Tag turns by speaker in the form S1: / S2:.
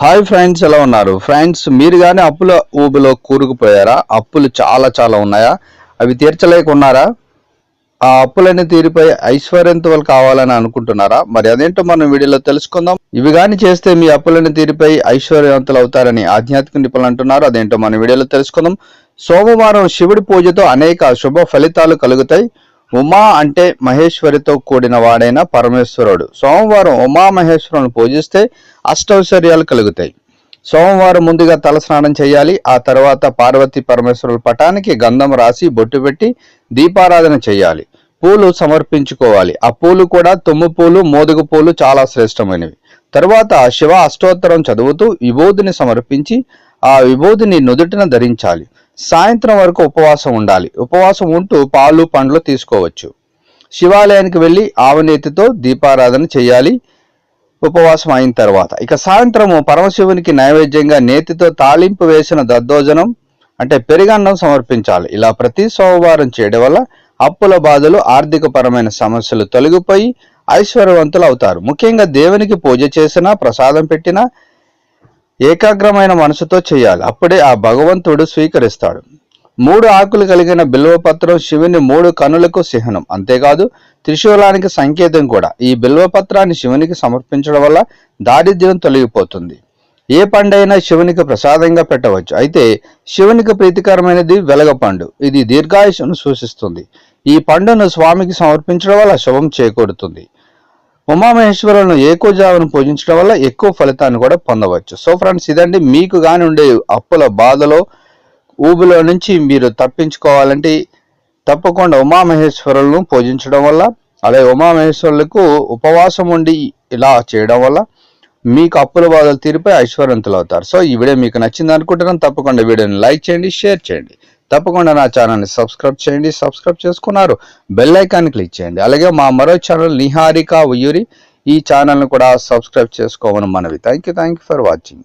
S1: Hi friends ఎలా ఉన్నారు? Friends మీరు కానీ అప్పుల ఊబిలో కూరుకుపోయారా? అప్పులు చాలా చాలా ఉన్నాయా? అవి తీర్చలేకున్నారా? ఆ అప్పులన్నీ తీరిపోయి వాళ్ళు కావాలని అనుకుంటున్నారా? మరి అదేంటో మనం వీడియోలో తెలుసుకుందాం. ఇవి కానీ చేస్తే మీ అప్పులని తీరిపై ఐశ్వర్యవంతులు అవుతారని ఆధ్యాత్మిక నిపుణులు అంటున్నారు. అదేంటో మన వీడియోలో తెలుసుకుందాం. సోమవారం శివుడి పూజతో అనేక శుభ ఫలితాలు కలుగుతాయి. ఉమా అంటే మహేశ్వరితో కూడిన వాడైన పరమేశ్వరుడు. సోమవారం ఉమా మహేశ్వరుని పూజిస్తే అష్టౌశ్వర్యాలు కలుగుతాయి. సోమవారం ముందుగా తలస్నానం చేయాలి. ఆ తర్వాత పార్వతీ పరమేశ్వరుల పటానికి గంధం రాసి బొట్టు పెట్టి దీపారాధన చేయాలి. పూలు సమర్పించుకోవాలి. ఆ పూలు కూడా తుమ్ము పూలు మోదుగు పూలు చాలా శ్రేష్టమైనవి. తరువాత శివ అష్టోత్తరం చదువుతూ విభూతిని సమర్పించి ఆ విభూతిని నుదుటిన ధరించాలి. సాయంత్రం వరకు ఉపవాసం ఉండాలి. ఉపవాసం ఉంటూ పాలు పండ్లు తీసుకోవచ్చు. శివాలయానికి వెళ్ళి ఆవనేతితో దీపారాధన చేయాలి. ఉపవాసం అయిన తర్వాత. ఇక సాయంత్రము పరమశివునికి నైవేద్యంగా నేతితో తాళింపు వేసిన దద్దోజనం అంటే పెరిగన్నం సమర్పించాలి. ఇలా ప్రతి సోమవారం చేయడం వల్ల అప్పుల బాధలు ఆర్థిక పరమైన సమస్యలు తొలగిపోయి ఐశ్వర్యవంతులు అవుతారు ముఖ్యంగా దేవునికి పూజ చేసినా ప్రసాదం పెట్టినా ఏకాగ్రమైన మనసుతో చేయాలి. అప్పుడే ఆ భగవంతుడు స్వీకరిస్తాడు. మూడు ఆకులు కలిగిన బిల్వపత్రం శివుని మూడు కనులకు చిహ్నం అంతేకాదు త్రిశూలానికి సంకేతం కూడా. ఈ బిల్వపత్రాన్ని శివునికి సమర్పించడం వల్ల దారిద్ర్యం తొలగిపోతుంది. ఏ పండైనా శివునికి ప్రసాదంగా పెట్టవచ్చు. అయితే శివునికి ప్రీతికరమైనది వెలగపండు. ఇది దీర్ఘాయుషును సూచిస్తుంది. ఈ పండును స్వామికి సమర్పించడం వల్ల శుభం చేకూరుతుంది. ఉమామహేశ్వరులను ఏకోజావును పూజించడం వల్ల ఎక్కువ ఫలితాన్ని కూడా పొందవచ్చు. సో ఫ్రెండ్స్ ఇదండి మీకు కాని ఉండే అప్పుల బాధలో ఊబిలో నుంచి మీరు తప్పించుకోవాలంటే తప్పకుండా ఉమామహేశ్వరులను పూజించడం వల్ల అలాగే ఉమామహేశ్వరులకు ఉపవాసం ఉండి ఇలా చేయడం వల్ల మీకు అప్పుల బాధలు తీరిపోయి ఐశ్వర్యంతులు అవుతారు సో ఈ వీడియో మీకు నచ్చింది అనుకుంటున్నాను తప్పకుండా వీడియోని లైక్ చేయండి షేర్ చేయండి. తప్పకుండా నా ఛానల్ని సబ్స్క్రైబ్ చేయండి. సబ్స్క్రైబ్ చేసుకున్నారు బెల్ ఐకాన్ క్లిక్ చేయండి. అలాగే మా మరో ఛానల్ నిహారిక ఉయ్యూరి ఈ ఛానల్ని కూడా సబ్స్క్రైబ్ చేసుకోమని మనవి. Thank you thank you for watching.